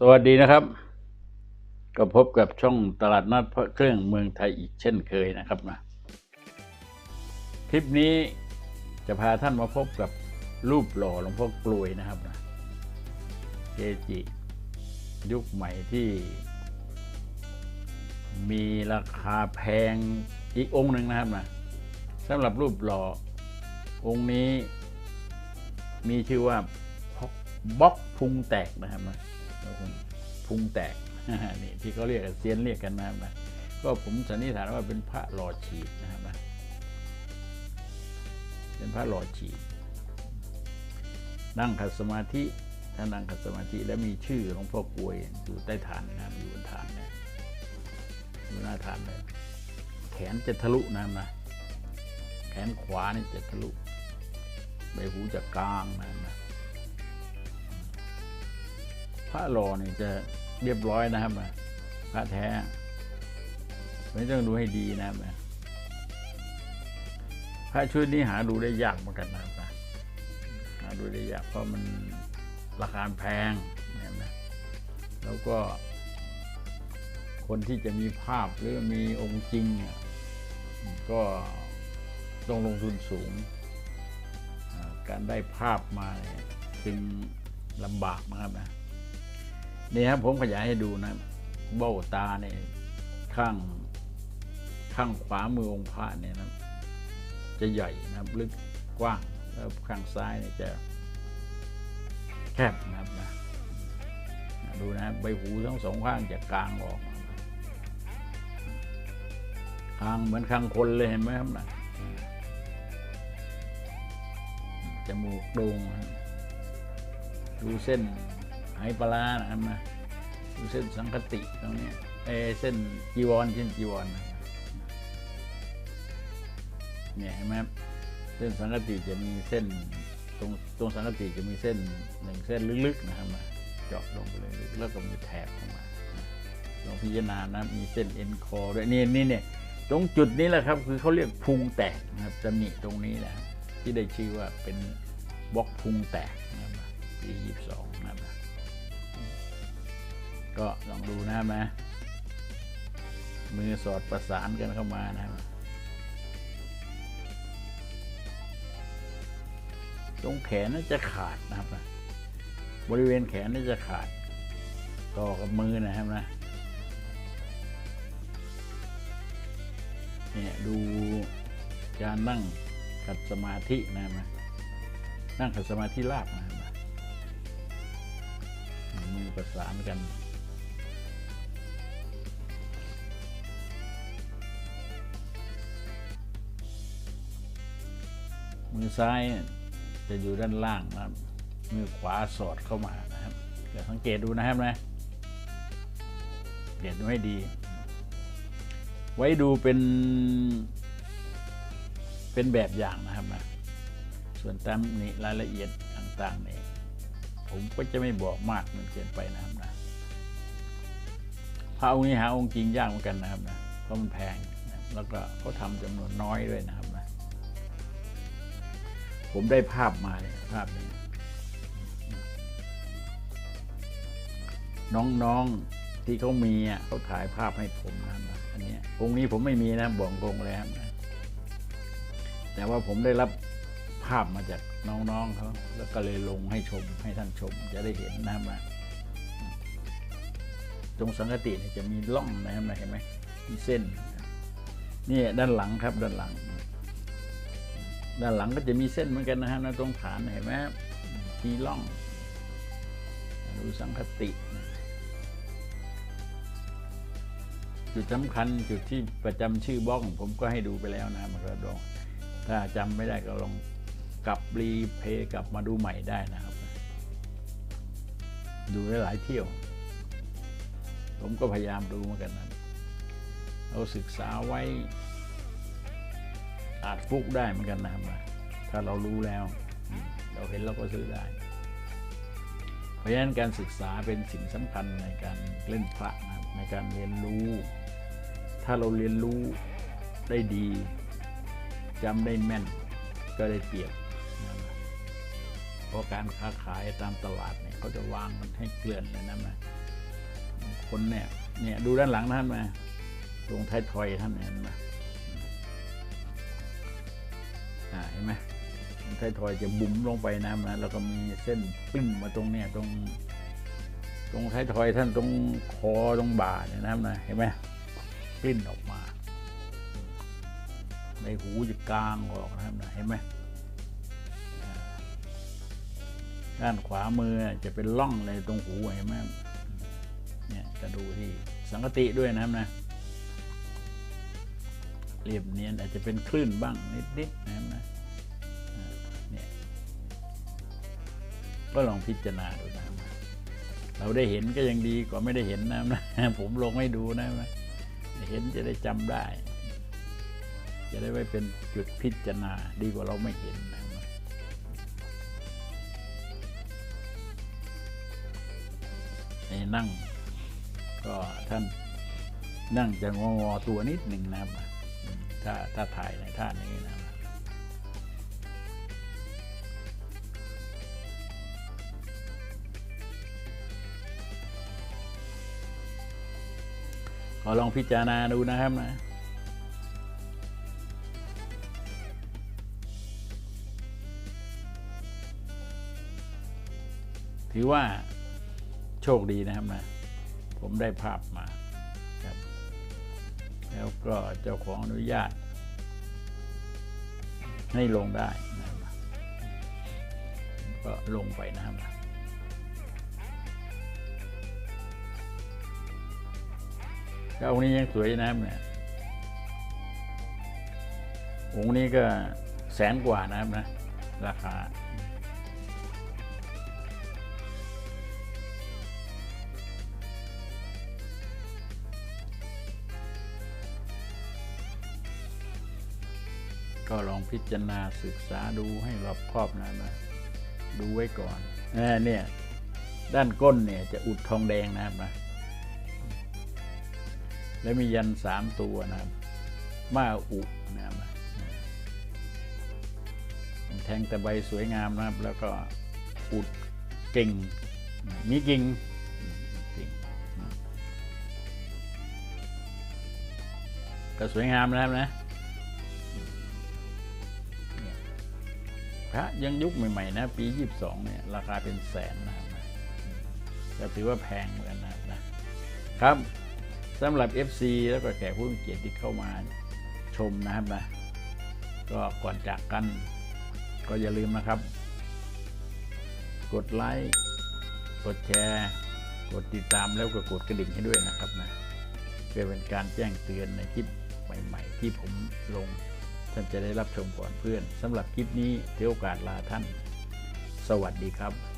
สวัสดีนะครับ ก็พบกับช่องตลาดนัดพระเครื่องเมืองไทยอีกเช่นเคยนะครับนะคลิปนี้จะพาท่านมาพบกับรูปหล่อหลวงพ่อกลวยนะครับนะเกจิยุคใหม่ที่ มีราคาแพงอีกองค์หนึ่งนะครับนะสำหรับรูปหล่อองค์นี้มีชื่อว่าบ็อกพุงแตกนะครับนะ พุงแตกนี่ที่เขาเรียกกันเซียนเรียกกันนะครับนะก็ผมสันนิษฐานว่าเป็นพระหล่อฉีดนะครับนะเป็นพระหล่อฉีด นั่งขัดสมาธิถ้านั่งขัดสมาธิแล้วมีชื่อหลวงพ่อกวยอยู่ใต้ฐานนะอยู่บนฐานเนี่ยอยู่หน้าฐานเลยแขนจะทะลุนะครับนะแขนขวานี่จะทะลุใบหูจะกลางนะนะ พระหล่อนี่จะเรียบร้อยนะครับนะพระแท้ไม่ต้องดูให้ดีนะครับพระชุดนี้หาดูได้ยากเหมือนกันนะครับนะหาดูได้ยากเพราะมันราคาแพงนะครับแล้วก็ คนที่จะมีภาพหรือมีองค์จริง ก็ต้องลงทุนสูง การได้ภาพมาจึงลำบากนะครับนะ นี่ครับผมขยายให้ดูนะ เบ้าตาเนี่ยข้างข้างขวามือองค์พระเนี่ยนะจะใหญ่นะครับลึกกว้างแล้วข้างซ้ายเนี่ยจะแคบนะครับนะดูนะใบหูทั้งสองข้างจะกลางออกคางเหมือนคางคนเลยเห็นไหมครับนะจมูกโด่งดูเส้น ไหปลานะครับนะดูเส้นสังคติตรงนี้เอเส้นจีวรเส้นจีวรเนี่ยเห็นไหมเส้นสังคติจะมีเส้นตรงตรงสังคติจะมีเส้นหนึ่งเส้นลึกๆนะครับนะเจาะลงไปเลยลึกแล้วก็มีแถบออกมาลองพิจารณานะมีเส้นเอ็นคอด้วยนี่นี่เนี่ยตรงจุดนี้แหละครับคือเขาเรียกพุงแตกนะครับจะมีตรงนี้แหละที่ได้ชื่อว่าเป็นบล็อกพุงแตกนะครับปียี่สิบสองนะครับ ก็ลองดูนะมามือสอดประสานกันเข้ามานะครับตรงแขนน่าจะขาดนะครับนะบริเวณแขนน่าจะขาด ต่อกับมือนะครับนะเนี่ยดูการนั่งขัดสมาธินะครับนะนั่งขัดสมาธิลาบนะครับนะมือประสานกัน มือซ้ายจะอยู่ด้านล่างนะครับ มือขวาสอดเข้ามานะครับเดี๋ยวสังเกตดูนะครับนะเดี๋ยวดูให้ดี ไว้ดูเป็น เป็นแบบอย่างนะครับนะส่วนตามนี้รายละเอียดต่างๆนี่ผมก็จะไม่บอกมากมันเกินไปนะครับนะพระองค์นี้หาองค์จริงยากเหมือนกันนะครับนะเพราะมันแพงนะแล้วก็เขาทำจำนวนน้อยด้วยนะครับ ผมได้ภาพมาเนี่ยภาพนี้น้องๆที่เขามีเขาถ่ายภาพให้ผมนะอันนี้ยองค์นี้ผมไม่มีนะบอกตรงเลยครับนะแต่ว่าผมได้รับภาพมาจากน้องๆเขาแล้วก็เลยลงให้ชมให้ท่านชมจะได้เห็นนะครับนะตรงสังกติเนี่ยจะมีร่องนะครับนะเห็นไหมมีเส้นนี่ด้านหลังครับด้านหลัง ด้านหลังก็จะมีเส้นเหมือนกันนะครับนะตรงฐานเห็นไหมมีร่องดูสังคติ จุดสำคัญจุดที่ประจำชื่อบ้อง ผมก็ให้ดูไปแล้วนะครับมันก็ดองถ้าจำไม่ได้ก็ลองกลับรีเพย์กลับมาดูใหม่ได้นะครับ ดูได้หลายเที่ยว ผมก็พยายามดูเหมือนกันนะเราศึกษาไว้ อาจฟุกได้เหมือนกันนะครับถ้าเรารู้แล้ว เราเห็นเราก็ซื้อได้ เพราะฉะนั้นการศึกษาเป็นสิ่งสำคัญในการเล่นพระนะครับในการเรียนรู้ ถ้าเราเรียนรู้ได้ดีจำได้แม่นก็ได้เปรียบนะครับเพราะการค้าขายตามตลาดเนี่ยเขาจะวางมันให้เกลื่อนเลยนะนะบาคนเนี่ยเนี่ยดูด้านหลังท่านมาตรงท้ายทอยท่านเห็นไหม อ่าเห็นไหมตรงท้ายทอยจะบุ๋มลงไปนะนะแล้วก็มีเส้นปิ้นมาตรงเนี่ยตรงตรงท้ายทอยท่านตรงคอตรงบ่าเนี่ยนะครับนะเห็นไหมปลิ้นออกมา ในหูจะกลางออกนะครับนะเห็นไหมด้านขวามือจะเป็นร่องเลยตรงหูเห็นไหมเนี่ยจะดูที่สังกติด้วยนะครับนะ เรียบเนียนอาจจะเป็นคลื่นบ้างนิดๆนะครับนะเนี่ยก็ลองพิจารณาดูนะครับเราได้เห็นก็ยังดีกว่าไม่ได้เห็นนะนะผมลงให้ดูนะครับนะเห็นจะได้จำได้ จะได้ไว้เป็นจุดพิจารณาดีกว่าเราไม่เห็นนะครับนะนี่นั่ง ก็ท่านนั่งจะงอๆตัวนิดหนึ่งนะครับ ถ้าถ้าถ่ายในท่านี้นะขอลองพิจารณาดูนะครับนะถือว่าโชคดีนะครับนะ ผมได้ภาพมา แล้วก็เจ้าของอนุญาต ให้ลงได้นะครับก็ลงไปนะครับก็องค์นี้ยังสวยนะครับเนี่ยองค์นี้ก็แสนกว่านะครับนะ ราคา ก็ลองพิจารณาศึกษาดูให้รอบคอบนะนะดูไว้ก่อนเออเนี่ย ด้านก้นเนี่ยจะอุดทองแดงนะครับนะแล้วมียันสามตัวนะครับมาอุนะครับนะแทงแต่ใบสวยงามนะครับ แล้วก็อุดกิ่ง มีกิ่งก็สวยงามนะครับนะ ระยังยุคใหม่ ๆ นะ ปี 22 เนี่ย ราคาเป็นแสนนะครับนะก็ถือว่าแพงเหมือนกันนะครับนะครับสำหรับ FC แล้วก็แขกผู้มีเกียรติที่เข้ามาชมนะครับนะ ก็ก่อนจากกัน ก็อย่าลืมนะครับ กดไลค์ กดแชร์ กดติดตามแล้วก็กดกระดิ่งให้ด้วยนะครับนะเพื่อเป็นการแจ้งเตือนในคลิปใหม่ ๆ ที่ผมลง ท่านจะได้รับชมก่อนเพื่อนสำหรับคลิปนี้ถือโอกาสลาท่าน สวัสดีครับ